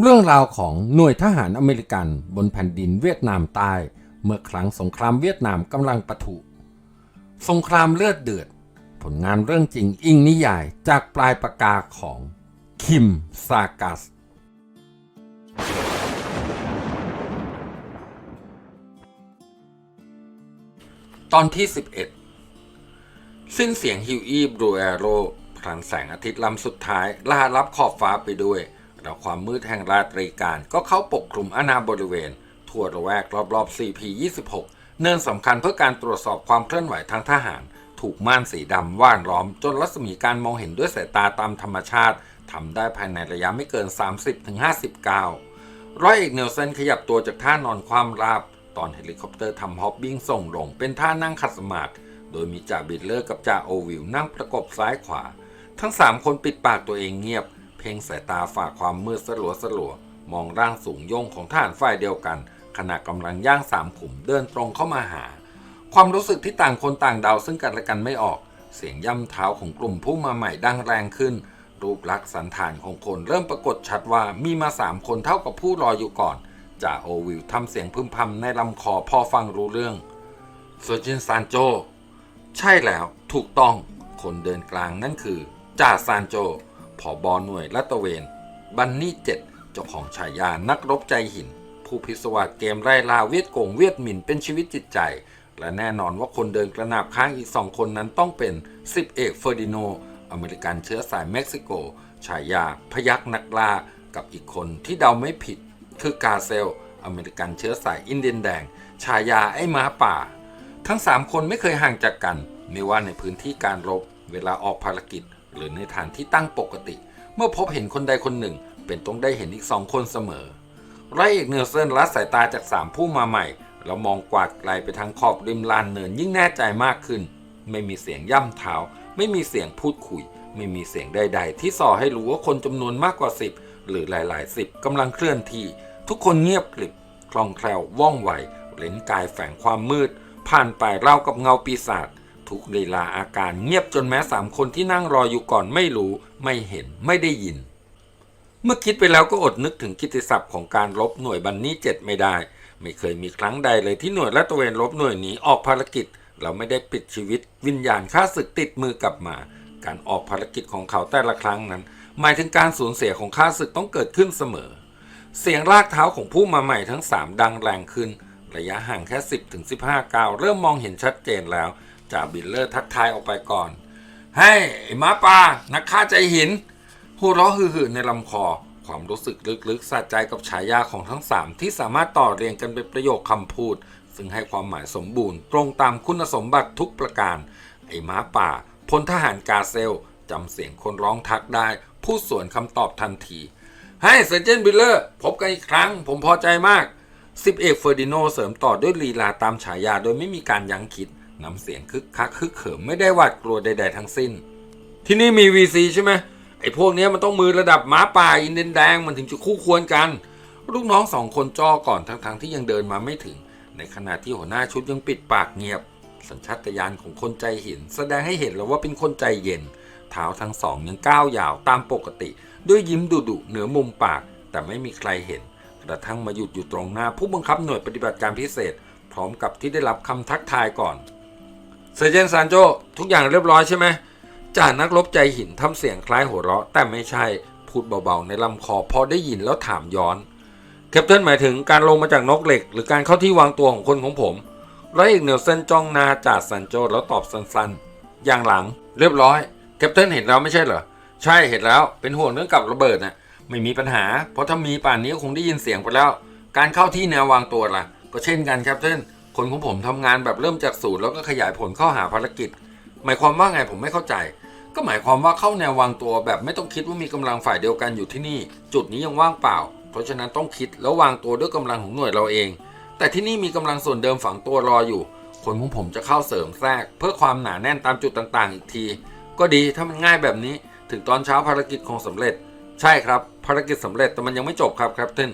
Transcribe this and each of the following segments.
เรื่องราวของหน่วยทหารอเมริกันบนแผ่นดินเวียดนามใต้ เมื่อครั้งสงครามเวียดนามกำลังปะทุ สงครามเลือดเดือด ผลงานเรื่องจริงอิงนิยายจากปลายปากกาของคิมซากัส ตอนที่ 11 สิ้นเสียงฮิวอีบรูแอโรพลันแสงอาทิตย์ลำสุดท้ายล่ารับขอบฟ้าไปด้วย แล้วความมืดแห่งราตรีการก็เข้าปกคลุมอาณาบริเวณ ทั่วระแวกรอบๆ CP26 เนินสำคัญเพื่อการตรวจสอบความเคลื่อนไหวทางทหาร ถูกม่านสีดำว่านล้อมจนรัศมีการมองเห็นด้วยสายตาตามธรรมชาติทำได้ภายในระยะไม่เกิน 30-50ก้าวร้อยเอกเนลสันขยับตัวจากท่านอนความราบ ตอนเฮลิคอปเตอร์ทำฮอปบิ้งส่งลง เป็นท่านั่งขัดสมาธิโดยมีจ่าบิดเลอร์กับจ่าโอวิลนั่งประกบซ้ายขวา ทั้งสามคนปิดปากตัวเองเงียบ เพ่งสายตาฝ่าความมืดสลัวสลัวมองร่างสูงย่งของทหารฝ่ายเดียวกัน ขณะกำลังย่างสามขุมเดินตรงเข้ามาหา ความรู้สึกที่ต่างคนต่างเดาซึ่งกันและกันไม่ออก เสียงย่ำเท้าของกลุ่มผู้มาใหม่ดังแรงขึ้น รูปลักษณ์สันฐานของคนเริ่มปรากฏชัดว่ามีมาสามคนเท่ากับผู้รออยู่ก่อนจ่าโอวิลทำเสียงพึมพำในลำคอพอฟังรู้เรื่องโซจินซานโจ ใช่แล้วถูกต้องคนเดินกลางนั่นคือจ่าซานโจ ผอบอหน่วยลาดตระเวน บันนี่เจ็ดเจ้าของฉายานักรบใจหิน ผู้พิศวาสเกมไล่ล่าเวียดกงเวียดหมินเป็นชีวิตจิตใจ และแน่นอนว่าคนเดินกระนาบข้างอีกสองคนนั้นต้องเป็นสิบเอกเฟอร์ดิโน อเมริกันเชื้อสายเม็กซิโก ฉายาพยักนักล่ากับอีกคนที่เดาไม่ผิด คือกาเซล อเมริกันเชื้อสายอินเดียนแดง ฉายาไอ้ม้าป่า ทั้งสามคนไม่เคยห่างจากกัน ไม่ว่าในพื้นที่การรบ เวลาออกภารกิจ หรือในฐานที่ตั้งปกติ เมื่อพบเห็นคนใดคนหนึ่ง เป็นต้องได้เห็นอีกสองคนเสมอไรเอกเนลเซนละสายตาจากสามผู้มาใหม่ แล้วมองกวาดไกลไปทางขอบริมลานเนินยิ่งแน่ใจมากขึ้น ไม่มีเสียงย่ำเท้า ไม่มีเสียงพูดคุย ไม่มีเสียงใด ๆ ที่ส่อให้รู้ว่าคนจำนวนมากกว่าสิบหรือหลายๆสิบกำลังเคลื่อนที่ ทุกคนเงียบกริบคล่องแคล่วว่องไว เลนกายแฝงความมืด ผ่านไปเล่ากับเงาปีศาจ ทุกลีลาอาการเงียบจนแม้สามคนที่นั่งรออยู่ก่อนไม่รู้ ไม่เห็นไม่ได้ยิน เมื่อคิดไปแล้วก็อดนึกถึงกิติศัพท์ของการลบหน่วยบันนี่เจ็ดไม่ได้ ไม่เคยมีครั้งใดเลยที่หน่วยละตะเวนลบหน่วยหนีออกภารกิจ เราไม่ได้ปิดชีวิต วิญญาณข้าศึกติดมือกลับมา การออกภารกิจของเขาแต่ละครั้งนั้น หมายถึงการสูญเสียของข้าศึกต้องเกิดขึ้นเสมอ เสียงลากเท้าของผู้มาใหม่ทั้งสามดังแรงขึ้นระยะห่างแค่ 10ถึง15 ก้าวเริ่มมองเห็นชัดเจนแล้ว จ่าบิลเลอร์ทักทายออกไปก่อน ให้ไอ้หมาป่านักฆ่าใจหินหัวเราะฮือในลำคอ ความรู้สึกลึกๆสะใจกับฉายาของทั้งสามที่สามารถต่อเรียงกันเป็นประโยคคำพูด ซึ่งให้ความหมายสมบูรณ์ ตรงตามคุณสมบัติทุกประการ ไอ้หมาป่าพลทหารกาเซลจำเสียงคนร้องทักได้ พูดสวนคำตอบทันที ให้เซอร์เจนบิลเลอร์พบกันอีกครั้ง ผมพอใจมากสิบเอกเฟอร์ดิโนเสริมต่อด้วยลีลาตามฉายาโดยไม่มีการยั้งคิด น้ำเสียงคึกคักคึกเขิมไม่ได้หวาดกลัวใด ๆ ทั้งสิ้น ที่นี่มี VC ใช่ไหมไอ้พวกนี้มันต้องมือระดับหม้าป่าอินเดนแดงมันถึงจะคู่ควรกัน ลูกน้องสองคนจ้อก่อนทั้งๆที่ยังเดินมาไม่ถึง ในขณะที่หัวหน้าชุดยังปิดปากเงียบ สัญชาตญาณของคนใจหิน แสดงให้เห็นแล้วว่าเป็นคนใจเย็นเท้าทั้งสองยังก้าวยาวตามปกติ ด้วยยิ้มดุดุเหนือมุมปาก แต่ไม่มีใครเห็น กระทั่งมาหยุดอยู่ตรงหน้าผู้บังคับหน่วยปฏิบัติการพิเศษ พร้อมกับที่ได้รับคำทักทายก่อน เซเจนซานโจทุกอย่างเรียบร้อยใช่ไหมจ่านักรบใจหินทำเสียงคล้ายหัวเราะ แต่ไม่ใช่พูดเบาๆในลำคอพอได้ยินแล้วถามย้อนแคปเทนหมายถึงการลงมาจากนกเหล็ก หรือการเข้าที่วางตัวของคนของผมร้อยเอกเนลเซนจ้องนาจ่าซันโจแล้วตอบสั้นๆ อย่างหลังเรียบร้อยแคปเทนเห็นแล้วไม่ใช่เหรอใช่เห็นแล้วเป็นห่วงเรื่องกับระเบิดนะไม่มีปัญหา เพราะถ้ามีป่านนี้คงได้ยินเสียงไปแล้ว การเข้าที่แนววางตัวล่ะ ก็เช่นกันแคปเทน คนของผมทำงานแบบเริ่มจากศูนย์แล้วก็ขยายผลเข้าหาภารกิจ หมายความว่าไงผมไม่เข้าใจ ก็หมายความว่าเข้าแนววางตัวแบบไม่ต้องคิดว่ามีกำลังฝ่ายเดียวกันอยู่ที่นี่ จุดนี้ยังว่างเปล่า เพราะฉะนั้นต้องคิดแล้ววางตัวด้วยกำลังของหน่วยเราเอง แต่ที่นี่มีกำลังส่วนเดิมฝังตัวรออยู่ คนของผมจะเข้าเสริมแทรก เพื่อความหนาแน่นตามจุดต่างๆ อีกที ก็ดีถ้ามันง่ายแบบนี้ ถึงตอนเช้าภารกิจคงสำเร็จ ใช่ครับ ภารกิจสำเร็จแต่มันยังไม่จบครับครับท่าน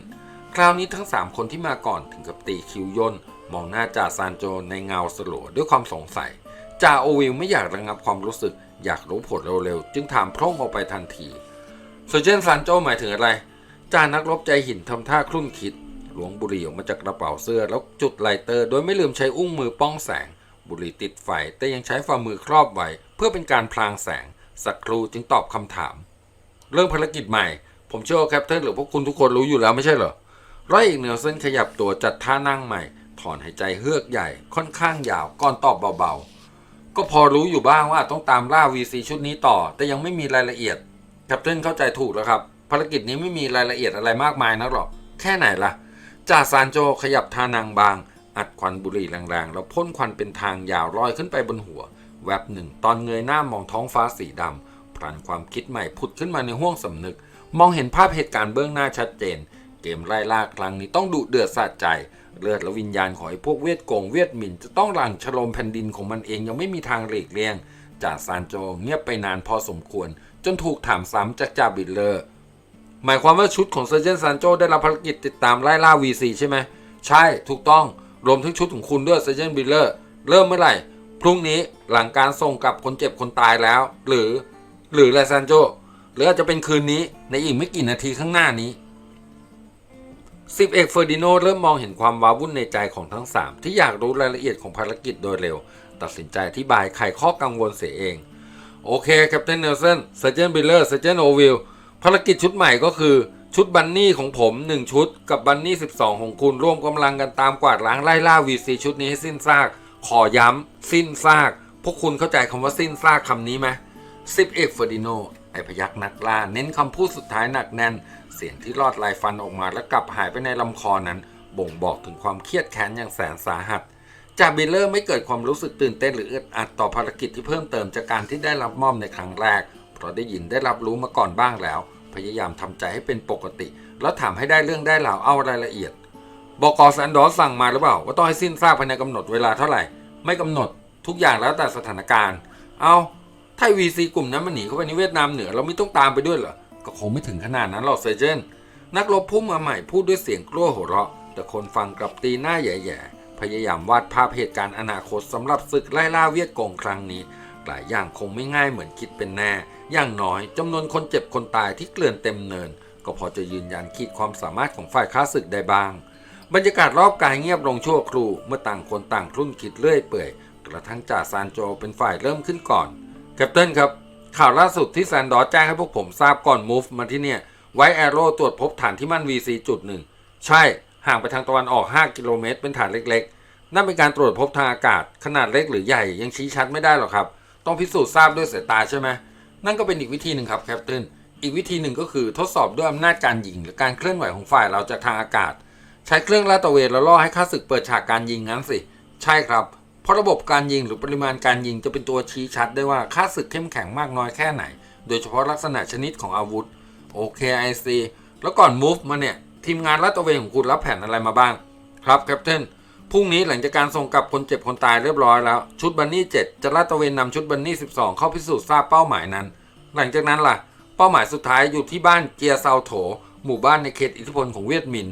คราวนี้ทั้ง 3 คนที่มาก่อนถึงกับตีคิ้วย่น มองหน้าจ่าซานโจในเงาสลัวด้วยความสงสัยจ่าโอวิลไม่อยากระงับความรู้สึก อยากรู้ผลเร็วๆจึงถามพร่องออกไปทันทีเซอร์เจนซานโจหมายถึงอะไรจ่านักรบใจหินทำท่าครุ่นคิดหลวงบุหรี่ออกมาจากกระเป๋าเสื้อแล้วจุดไลเตอร์ โดยไม่ลืมใช้อุ้งมือป้องแสง บุหรี่ติดไฟแต่ยังใช้ฝ่ามือครอบไว้เพื่อเป็นการพลางแสงสักครูจึงตอบคำถาม เรื่องภารกิจใหม่ ผมเชื่อว่าแคปเทนหรือพวกคุณทุกคนรู้อยู่แล้วไม่ใช่เหรอร้อยเอกเนลสันขยับตัวจัดท่านั่งใหม่ ถอนหายใจเฮือกใหญ่ค่อนข้างยาวก่อนตอบเบาๆ ก็พอรู้อยู่บ้างว่าต้องตามล่า VC ชุดนี้ต่อ แต่ยังไม่มีรายละเอียดแคปเทนเข้าใจถูกแล้วครับ ภารกิจนี้ไม่มีรายละเอียดอะไรมากมายนักหรอก แค่ไหนล่ะจ่าซานโจขยับทานางบาง อัดควันบุหรี่แรงๆ แล้วพ่นควันเป็นทางยาวลอยขึ้นไปบนหัว แวบหนึ่งตอนเงยหน้ามองท้องฟ้าสีดำพลันความคิดใหม่ผุดขึ้นมาในห้วงสำนึก มองเห็นภาพเหตุการณ์เบื้องหน้าชัดเจน เกมไล่ล่าครั้งนี้ต้องดุเดือดสะใจ เลือดและวิญญาณของไอ้พวกเวทโกงเวทหมิ่น จะต้องหลั่งฉลมแผ่นดินของมันเองยังไม่มีทางหลีกเลี่ยงจ่าซานโจเงียบไปนานพอสมควร จนถูกถามซ้ำจากจ่าบิลเลอร์ หมายความว่าชุดของเซอร์เจนซานโจได้รับภารกิจติดตามไล่ล่า VC ใช่ไหมใช่ถูกต้องรวมทั้งชุดของคุณด้วยเซอร์เจนบิลเลอร์เริ่มเมื่อไหร่ พรุ่งนี้หลังการส่งกลับคนเจ็บคนตายแล้ว หรือ หรืออะไรซานโจหรืออาจจะเป็นคืนนี้ในอีกไม่กี่นาทีข้างหน้านี้ สิบเอกเฟอร์ดิโนเริ่มมองเห็นความว้าวุ่นในใจของทั้งสามที่อยากรู้รายละเอียดของภารกิจโดยเร็ว ตัดสินใจอธิบายไขข้อกังวลเสียเอง โอเคแคปเทนเนลสันเซอร์เจนบิลเลอร์เซอร์เจนโอวิลภารกิจชุดใหม่ก็คือ ชุดบันนี่ของผม 1 ชุด กับบันนี่ 12 ของคุณร่วมกำลังกันตามกวาดล้างไล่ล่า VC ชุดนี้ให้สิ้นซาก ขอย้ำสิ้นซาก พวกคุณเข้าใจคำว่าสิ้นซากคำนี้ไหมสิบเอกเฟอร์ดิโนไอพยักนักล่าเน้นคำพูดสุดท้ายหนักแน่น เสียงที่รอดลายฟันออกมาและกลับหายไปในลำคอนั้น บ่งบอกถึงความเครียดแค้นอย่างแสนสาหัสจ่าบิลเลอร์ไม่เกิดความรู้สึกตื่นเต้นหรืออึดอัดต่อภารกิจที่เพิ่มเติมจากการที่ได้รับมอบในครั้งแรก เพราะได้ยินได้รับรู้มาก่อนบ้างแล้ว พยายามทำใจให้เป็นปกติ แล้วถามให้ได้เรื่องได้ราวเอารายละเอียดบอกอแซนดอสสั่งมาหรือเปล่า ว่าต้องให้สิ้นซากภายในกำหนดเวลาเท่าไหร่ ไม่กำหนดทุกอย่างแล้วแต่สถานการณ์ เอาถ้าวีซีกลุ่มนั้นมันหนีเข้าไปในเวียดนามเหนือเราไม่ต้องตามไปด้วยเหรอ ก็คงไม่ถึงขนาดนั้นหรอกเซเจนนักรบพุ่มมาใหม่พูดด้วยเสียงกลัวหัวเราะ แต่คนฟังกลับตีหน้าแย่ๆ พยายามวาดภาพเหตุการณ์อนาคตสำหรับศึกไล่ล่าเวียดกงครั้งนี้ หลายอย่างคงไม่ง่ายเหมือนคิดเป็นแน่ อย่างน้อยจำนวนคนเจ็บคนตายที่เกลื่อนเต็มเนิน ก็พอจะยืนยันขีดความสามารถของฝ่ายค้าศึกได้บ้าง บรรยากาศรอบกายเงียบลงชั่วครู่เมื่อต่างคนต่างครุ่นคิดเรื่อยเปื่อย กระทั่งจ่าซานโจเป็นฝ่ายเริ่มขึ้นก่อนแคปเตนครับ ข่าวล่าสุดที่แซนดอร์แจ้งให้พวกผมทราบก่อนมูฟมาที่เนี่ย ไวแอโร่ตรวจพบฐานที่มั่น VC จุดหนึ่งใช่ ห่างไปทางตะวันออก 5 กิโลเมตร เป็นฐานเล็กๆ นั่นเป็นการตรวจพบทางอากาศ ขนาดเล็กหรือใหญ่ยังชี้ชัดไม่ได้หรอกครับ ต้องพิสูจน์ทราบด้วยสายตาใช่ไหมนั่นก็เป็นอีกวิธีหนึ่งครับแคปเตนอีกวิธีหนึ่งก็คือทดสอบด้วยอำนาจการยิง หรือการเคลื่อนไหวของฝ่ายเราจากทางอากาศ ใช้เครื่องลาดตระเวนแล้วล่อให้ข้าศึกเปิดฉากการยิงงั้นสิ ใช่ครับ ราะระบบการยิงหรือปริมาณการยิงจะเป็นตัวชี้ชัดได้ว่าข้าศึกเข้มแข็งมากน้อยแค่ไหน โดยเฉพาะลักษณะชนิดของอาวุธโอเคไอซีแล้วก่อน move มาเนี่ย ทีมงานลาดตระเวนของคุณรับแผนอะไรมาบ้าง ครับแคปเทนพรุ่งนี้หลังจากการส่งกลับคนเจ็บคนตายเรียบร้อยแล้ว ชุดบันนี่ 7 จะลาดตระเวนนำชุดบันนี่ 12 เข้าพิสูจน์ทราบเป้าหมายนั้น หลังจากนั้นล่ะ เป้าหมายสุดท้ายอยู่ที่บ้านเจียเซาโถ หมู่บ้านในเขตอิทธิพลของเวียดมิน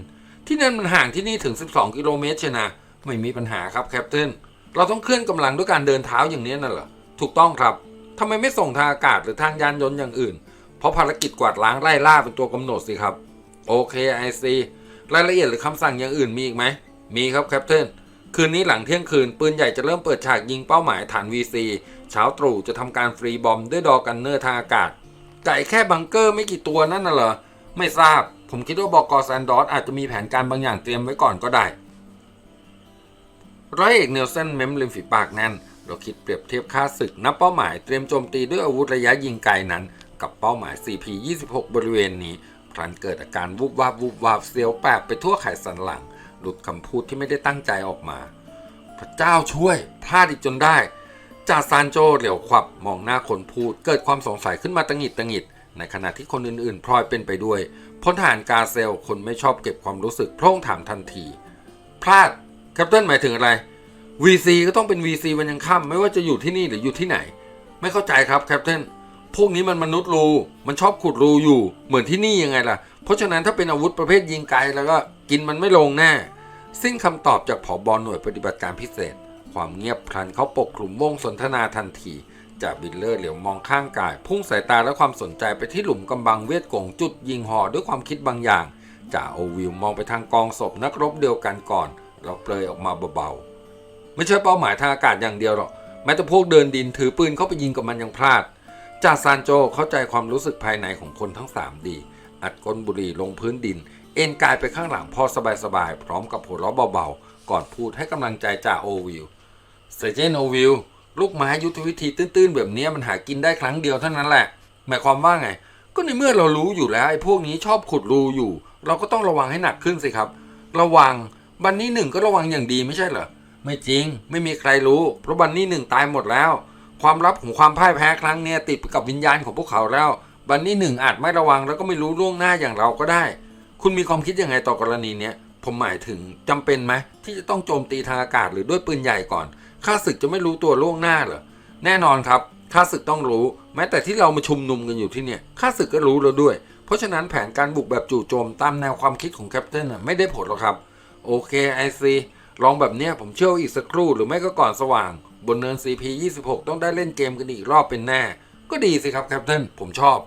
ที่นั่นมันห่างที่นี่ถึง 12 กิโลเมตรเชนะไม่มีปัญหาครับแคปเทน เราต้องเคลื่อนกำลังด้วยการเดินเท้าอย่างนี้น่ะเหรอ ถูกต้องครับทำไมไม่ส่งทางอากาศหรือทางยานยนต์อย่างอื่น เพราะภารกิจกวาดล้างไล่ล่าเป็นตัวกำหนดสิครับ โอเคไอซีรายละเอียดหรือคำสั่งอย่างอื่นมีอีกไหม มีครับแคปเทนคืนนี้หลังเที่ยงคืน ปืนใหญ่จะเริ่มเปิดฉากยิงเป้าหมายฐาน VC เช้าตรู่จะทำการฟรีบอมด้วยดอกันเนอร์ทางอากาศไก่แค่บังเกอร์ไม่กี่ตัวนั่นน่ะเหรอ ไม่ทราบ ผมคิดว่าบอกอแซนดอสอาจจะมีแผนการบางอย่างเตรียมไว้ก่อนก็ได้ ร้อยเอกเนลสันเม้มริมฝีปากแน่นเราคิดเปรียบเทียบค่าศึกนับเป้าหมายเตรียมโจมตีด้วยอาวุธระยะยิงไกลนั้น กับเป้าหมาย CP26 บริเวณนี้พลันเกิดอาการวูบวาบวูบวาบเสียวแปบไปทั่วไขสันหลังหลุดคำพูดที่ไม่ได้ตั้งใจออกมา พระเจ้าช่วยพลาดอีกจนได้จ่าซานโจเหลียวขวับมองหน้าคนพูด เกิดความสงสัยขึ้นมาตังหิดตังหิดในขณะที่คนอื่นๆพลอยเป็นไปด้วยพลทหารกาเซลคนไม่ชอบเก็บความรู้สึกโพร่งถามทันที พลาด แคปเตนหมายถึงอะไร VC ก็ต้องเป็น VC วันยังค่ำไม่ว่าจะอยู่ที่นี่หรืออยู่ที่ไหน ไม่เข้าใจครับแคปเตนพวกนี้มันมนุษย์รู มันชอบขุดรูอยู่ เหมือนที่นี่ยังไงล่ะ เพราะฉะนั้นถ้าเป็นอาวุธประเภทยิงไกลแล้วก็กินมันไม่ลงแน่ สิ้นคำตอบจากผอบอหน่วยปฏิบัติการพิเศษ ความเงียบพลันเขาปกคลุมวงสนทนาทันทีจ่าบิลเลอร์เหลียวมองข้างกาย พุ่งสายตาและความสนใจไปที่หลุมกำบังเวทกงจุดยิงหอด้วยความคิดบางอย่างจ่าโอวิลมองไปทางกองศพนักรบเดียวกันก่อน แล้วเปลยออกมาเบาๆ ไม่ใช่เป้าหมายทางอากาศอย่างเดียวหรอก แม้แต่พวกเดินดินถือปืนเข้าไปยิงกับมันยังพลาดจ่าซานโจเข้าใจความรู้สึกภายในของคนทั้งสามดี อัดก้นบุหรี่ลงพื้นดิน เอ็นกายไปข้างหลังพอสบายๆ พร้อมกับหัวเราะเบาๆ ก่อนพูดให้กำลังใจจ่าโอวิลเซเจนโอวิลลูกไม้ยุทธวิธีตื้นๆ แบบนี้มันหากินได้ครั้งเดียวเท่านั้นแหละ หมายความว่าไง ก็ในเมื่อเรารู้อยู่แล้วไอ้พวกนี้ชอบขุดรูอยู่ เราก็ต้องระวังให้หนักขึ้นสิครับ ระวัง บันนี้หนึ่งก็ระวังอย่างดีไม่ใช่เหรอ ไม่จริง ไม่มีใครรู้ เพราะบันนี้หนึ่งตายหมดแล้ว ความลับของความพ่ายแพ้ครั้งเนี้ยติดไปกับวิญญาณของพวกเขาแล้ว บันนี้หนึ่งอาจไม่ระวังแล้วก็ไม่รู้ล่วงหน้าอย่างเราก็ได้ คุณมีความคิดยังไงต่อกรณีเนี้ยผมหมายถึงจำเป็นไหมที่จะต้องโจมตีทางอากาศหรือด้วยปืนใหญ่ก่อนข้าศึกจะไม่รู้ตัวล่วงหน้าเหรอแน่นอนครับข้าศึกต้องรู้ แม้แต่ที่เรามาชุมนุมกันอยู่ที่เนี่ยข้าศึกก็รู้แล้วด้วย เพราะฉะนั้นแผนการบุกแบบจู่โจมตามแนวความคิดของแคปเตนน่ะไม่ได้ผลหรอกครับ โอเคไอซีลองแบบเนี้ยผมเชื่ออีกสักครู่หรือไม่ก็ก่อนสว่าง บนเนิน CP 26 ต้องได้เล่นเกมกันอีกรอบเป็นแน่ ก็ดีสิครับแคปเทนผมชอบ